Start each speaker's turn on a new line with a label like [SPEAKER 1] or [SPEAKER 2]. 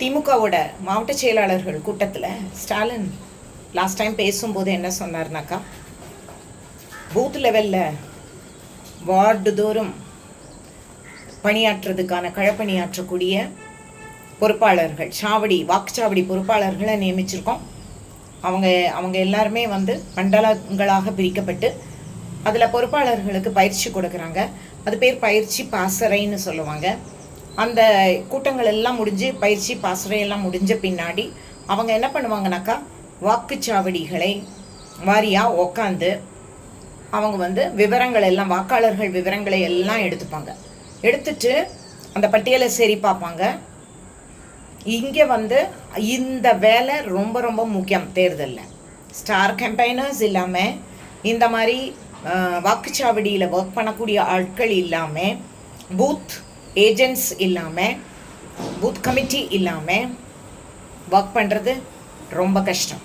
[SPEAKER 1] திமுகவோட மாவட்ட செயலாளர்கள் கூட்டத்தில் ஸ்டாலின் லாஸ்ட் டைம் பேசும்போது என்ன சொன்னார்னாக்கா பூத் லெவலில் வார்டு தோறும் பணியாற்றுறதுக்கான களப்பணியாற்றக்கூடிய பொறுப்பாளர்கள் சாவடி வாக்குச்சாவடி பொறுப்பாளர்களை நியமிச்சிருக்கோம். அவங்க அவங்க எல்லாருமே வந்து மண்டலங்களாக பிரிக்கப்பட்டு அதில் பொறுப்பாளர்களுக்கு பயிற்சி கொடுக்குறாங்க. அது பேர் பயிற்சி பாசறைன்னு சொல்லுவாங்க. அந்த கூட்டங்கள் எல்லாம் முடிஞ்சு பயிற்சி பாசறை எல்லாம் முடிஞ்ச பின்னாடி அவங்க என்ன பண்ணுவாங்கனாக்கா வாக்குச்சாவடிகளை வாரியாக உக்காந்து அவங்க வந்து விவரங்கள் எல்லாம் வாக்காளர்கள் விவரங்களை எல்லாம் எடுத்துப்பாங்க. எடுத்துட்டு அந்த பட்டியலை சரி பார்ப்பாங்க. இங்கே வந்து இந்த வேலை ரொம்ப ரொம்ப முக்கியம் தேர்தலில். ஸ்டார் கேம்பெயினர்ஸ் இல்லாமல் இந்த மாதிரி வாக்குச்சாவடியில் ஒர்க் பண்ணக்கூடிய ஆட்கள் இல்லாமல் பூத் ஏஜென்ட்ஸ் இல்லாமல் பூத் கமிட்டி இல்லாமல் ஒர்க் பண்ணுறது ரொம்ப கஷ்டம்.